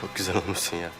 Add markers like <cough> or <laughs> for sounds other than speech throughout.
Çok güzel olmuşsun ya.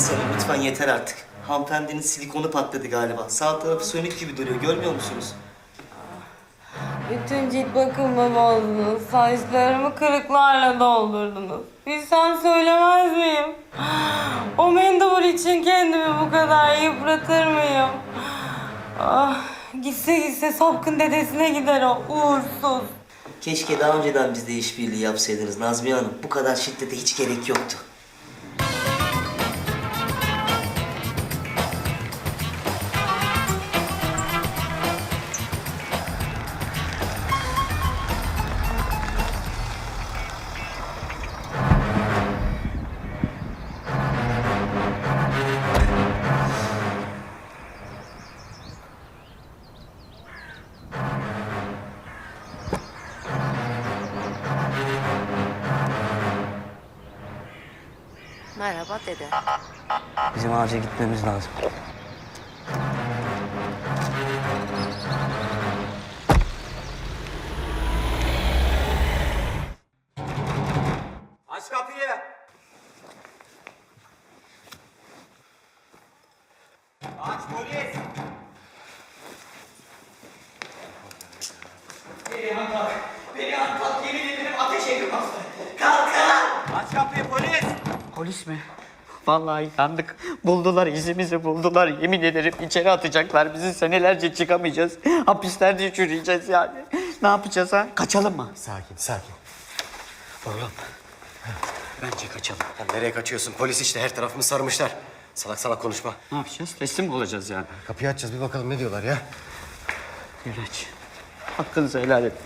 Kontes Hanım lütfen yeter artık. Hanımefendinin silikonu patladı galiba. Sağ tarafı sönük gibi duruyor. Görmüyor musunuz? Bütün cilt bakımımı bozdunuz. Saçlarımı kırıklarla doldurdunuz. Bilsem söylemez miyim? <gasps> O mendebur için kendimi bu kadar yıpratır mıyım? Ah, gitse gitse sapkın dedesine gider o uğursuz. Keşke daha önceden bizde işbirliği yapsaydınız Nazmiye Hanım. Bu kadar şiddete hiç gerek yoktu. Merhaba dede. Bizim acil gitmemiz lazım. Aç kapıyı. Aç polis. Perihan kalk. Perihan kalk. Yemin ederim ateş ediyorum hasta. Kalkın. Polis mi? Vallahi yandık. Buldular izimizi buldular. Yemin ederim içeri atacaklar bizi. Senelerce çıkamayacağız. Hapislerde çürüyeceğiz yani. Ne yapacağız ha? Kaçalım mı? Sakin, sakin. Oğlum. Bence kaçalım. Lan nereye kaçıyorsun? Polis işte her tarafımı sarmışlar. Salak salak konuşma. Ne yapacağız? Teslim mi olacağız yani? Kapıyı açacağız bir bakalım ne diyorlar ya. İlaç. Hakkınızı helal edin.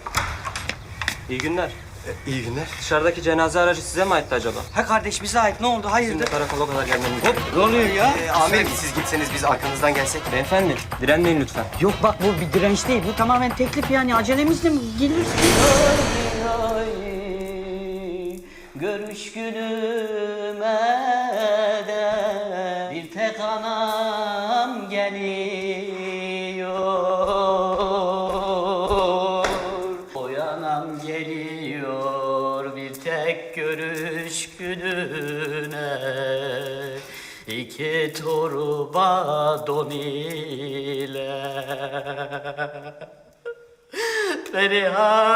İyi günler. İyi günler. Dışarıdaki cenaze aracı size mi aitti acaba? Ha kardeş bize ait ne oldu? Bizim de Hayırdır? karakola kadar gelmemiz Hop ne oluyor ya? Ee, amirim siz gitseniz biz arkanızdan gelsek. Beyefendi direnmeyin lütfen. Yok bak bu bir direnç değil. Bu tamamen teklif yani. Acelemizle mi geliriz? Görüş günüme de bir tek anam gününe. İki torba don ile. Feriha.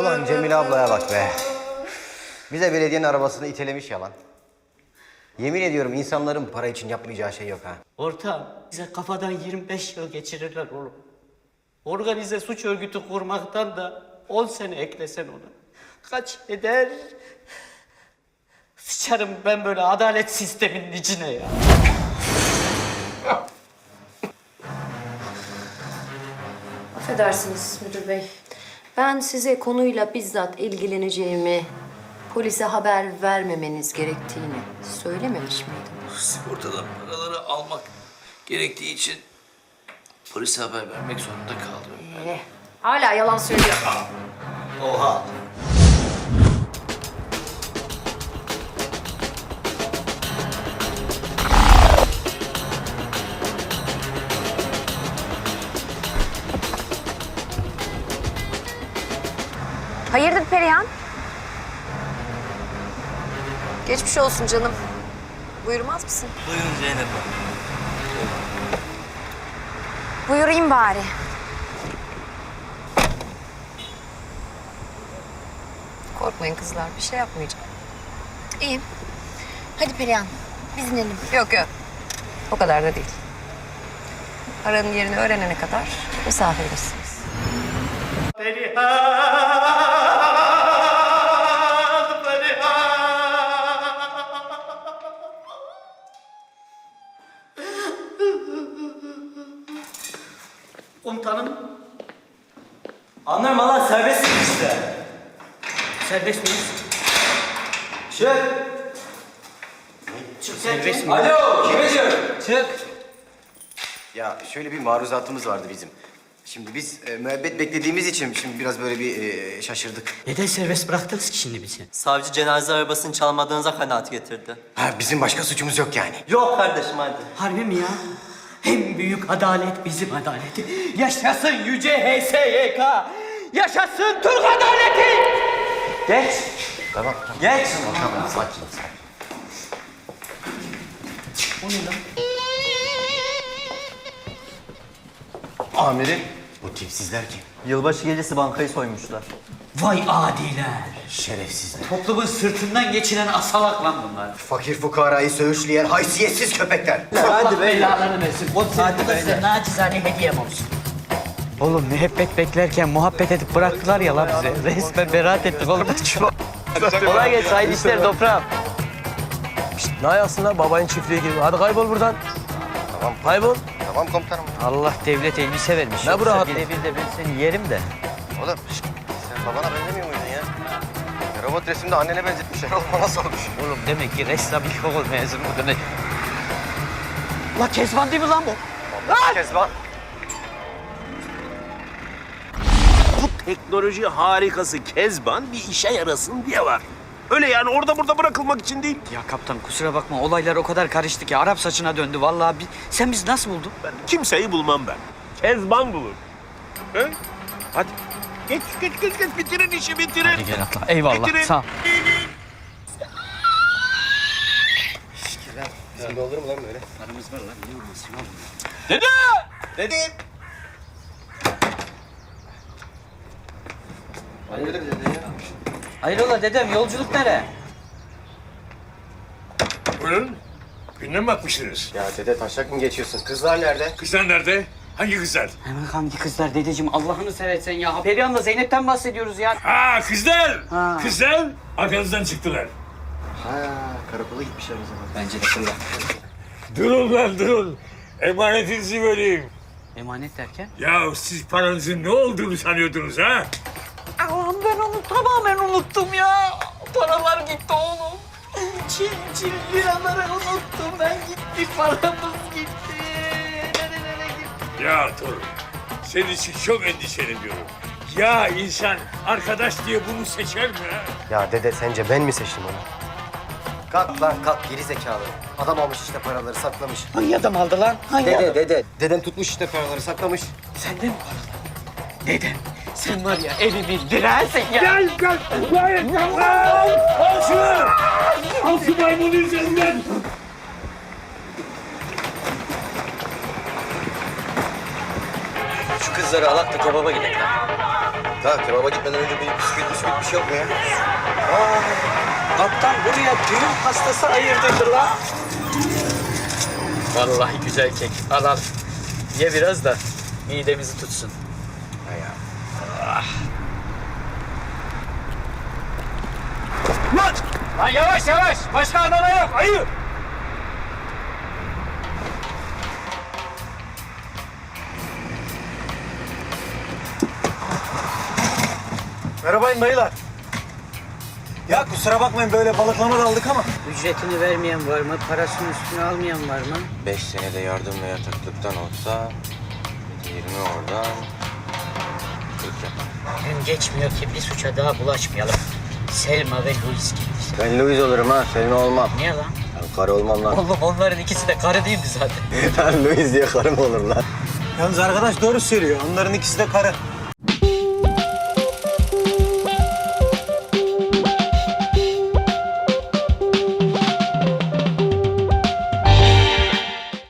Ulan Cemile ablaya bak be. Bize belediyenin arabasını itelemiş yalan. Yemin ediyorum insanların para için yapmayacağı şey yok ha. Ortam bize kafadan 25 yıl geçirirler oğlum. Organize suç örgütü kurmaktan da 10 sene eklesen ona. Kaç eder? Sıçarım ben böyle adalet sisteminin içine ya. Affedersiniz müdür bey. Ben size konuyla bizzat ilgileneceğimi, polise haber vermemeniz gerektiğini söylememiş miydim? sigortadan paraları almak gerektiği için polise haber vermek zorunda kaldım. Ee, hala yalan söylüyor. Oha. Hayırdır Perihan? Geçmiş olsun canım. Buyurmaz mısın? Buyurun Zeynep Hanım. Buyurayım bari. Korkmayın kızlar, bir şey yapmayacağım. İyiyim. Hadi Perihan, biz inelim. Yok yok, o kadar da değil. Paranın yerini öğrenene kadar misafirimizsiniz. Feriha. Serbest mi? Alo, kime diyorum? Çık. Ya şöyle bir maruzatımız vardı bizim. Şimdi biz e, müebbet beklediğimiz için şimdi biraz böyle bir e, şaşırdık. Neden serbest bıraktınız ki şimdi bizi? Savcı cenaze arabasını çalmadığınıza kanaat getirdi. Ha bizim başka suçumuz yok yani. Yok kardeşim hadi. Harbi mi ya? En büyük adalet bizim adaleti. Yaşasın yüce HSYK. Yaşasın Türk adaleti. Geç. Tamam. tamam. Geç. Tamam sakin sakin. Amirim. Bu tipsizler kim? Yılbaşı gecesi bankayı soymuşlar. Vay adiler. Şerefsizler. Toplumun sırtından geçilen asalak lan bunlar. Fakir fukarayı söğüşleyen haysiyetsiz köpekler. Hadi belalarını versin. O Hadi da size nacizane hediyem olsun. Oğlum müebbet beklerken muhabbet edip bıraktılar ya lan bize. Resmen beraat ettik oğlum. Kolay gelsin. Hayırlı işler toprağım. Ne ayaksın lan babayın çiftliği gibi. Hadi kaybol buradan. Tamam. Kaybol. Tamam komutanım. Allah devlet elbise vermiş. Ne bu rahatlık? Birebir de ben seni yerim de. Oğlum sen babana benzemiyor muydun ya? ya robot resimde annene benzetmişler. Oğlum nasıl olmuş? Oğlum demek ki ressam ilkokul mezunu bu demek. La Kezban değil mi lan bu? Kezban. Bu teknoloji harikası Kezban bir işe yarasın diye var. Öyle yani orada burada bırakılmak için değil. Ya kaptan kusura bakma olaylar o kadar karıştı ki Arap saçına döndü vallahi. Bi- Sen bizi nasıl buldun? Ben kimseyi bulmam ben. Kezban bulur. He? Hadi. Geç, geç, geç, geç. Bitirin işi, bitirin. Gel atla. Eyvallah Bitirin. sağ ol. Bizim de olur mu lan böyle? Dede! Dede ya? Hayrola dedem yolculuk nereye? Buyurun. Birine mi bakmışsınız? Ya dede taşak mı geçiyorsun? Kızlar nerede? Kızlar nerede? Hangi kızlar? Hemen hangi kızlar dedeciğim Allah'ını seversen ya. Perihan'la Zeynep'ten bahsediyoruz ya. Ha kızlar! Ha. Kızlar arkanızdan çıktılar. Ha karakola gitmişler o zaman. Bence de kızlar. Durun lan durun. Emanetinizi vereyim. Emanet derken? Ya siz paranızın ne olduğunu sanıyordunuz ha? Allah'ım ben onu tamamen unuttum ya. Paralar gitti oğlum. Çin çin liraları unuttum ben gitti paramız gitti. Nerelere gitti? Ya torun, senin için çok endişeleniyorum. Ya insan arkadaş diye bunu seçer mi ha? Ya dede sence ben mi seçtim onu? Kalk lan kalk geri zekalı. Adam almış işte paraları saklamış. Hangi adam aldı lan? Hangi adam? Dede dede. Dedem tutmuş işte paraları saklamış. Sende mi paralar? Dedem sen var ya evimin direğisin ya. Gel gel! Gel! Gel! Al şunu! Al şu maymunu üzerinden! Şu kızları alak da kebaba gidelim. Tamam kebaba gitmeden önce bir bisküvit bisküvit bir şey yok mu ya? Kaptan buraya düğün pastası ayırdıydı lan. Vallahi güzel kek. Al al. Ye biraz da midemizi tutsun. Ah. Lan! Lan yavaş yavaş! Başka adama yok! Ayı! Merhabayın dayılar. Ya kusura bakmayın böyle balıklama daldık ama. Ücretini vermeyen var mı? Parasını üstüne almayan var mı? Beş senede yardım ve yataklıktan olsa 20 oradan 40 yapar. Hem geçmiyor ki bir suça daha bulaşmayalım. Selma ve Louis gibi. Ben Louis olurum ha, Selma olmam. Niye lan? Ben karı olmam lan. Oğlum onların ikisi de karı değil mi zaten? <laughs> ben Louis diye karım olur lan. Yalnız arkadaş doğru söylüyor. Onların ikisi de karı.